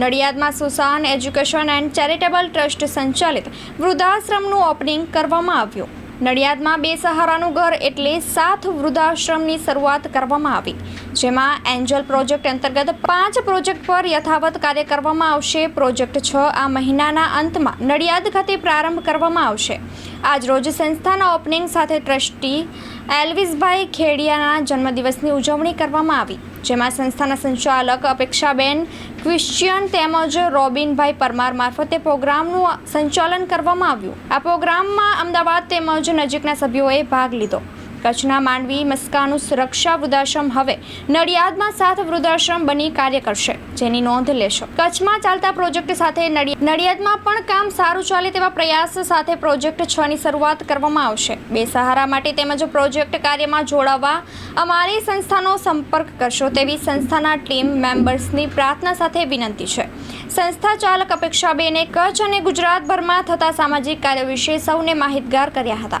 નડિયાદમાં Susan education and charitable trust સંચાલિત વૃદ્ધાશ્રમનું opening કરવામાં આવ્યું. નડિયાદમાં બે સહારાનું ઘર એટલે સાત વૃદ્ધાશ્રમની શરૂઆત કરવામાં આવી, જેમાં એન્જલ પ્રોજેક્ટ અંતર્ગત પાંચ પ્રોજેક્ટ પર યથાવત કાર્ય કરવામાં આવશે. પ્રોજેક્ટ છ આ મહિનાના અંતમાં નડિયાદ ખાતે પ્રારંભ કરવામાં આવશે. આજ રોજ સંસ્થાના ઓપનિંગ સાથે ટ્રસ્ટી એલ્વિસભાઈ ખેડિયાના જન્મદિવસની ઉજવણી કરવામાં આવી. જેમાં સંસ્થાના સંચાલક અપેક્ષાબેન, ક્રિશ્ચિયન તેમજ રોબિનભાઈ પરમાર મારફતે પ્રોગ્રામનું સંચાલન કરવામાં આવ્યું. આ પ્રોગ્રામમાં અમદાવાદ તેમજ નજીકના સભ્યોએ ભાગ લીધો. કચ્છના માંડવી, મસ્કાનું સુરક્ષા વૃદ્ધાશ્રમ હવે નડિયાદમાં સાત વૃદ્ધાશ્રમ બની કાર્ય કરશે. જેની નોંધ લેશો. કચ્છમાં ચાલતા પ્રોજેક્ટ સાથે નડિ- નડિયાદમાં પણ કામ સારું ચાલે તેવા પ્રયાસ સાથે પ્રોજેક્ટ છ ની શરૂઆત કરવામાં આવશે. બે સહારા માટે તેમજ પ્રોજેક્ટ કાર્યમાં જોડાવા અમારી સંસ્થાનો સંપર્ક કરશો તેવી સંસ્થાના ટીમ મેમ્બર્સની પ્રાર્થના સાથે વિનંતી છે. સંસ્થા ચાલક અપેક્ષાબેને કચ્છ અને ગુજરાતભરમાં થતા સામાજિક કાર્યો વિશે સૌને માહિતગાર કર્યા હતા.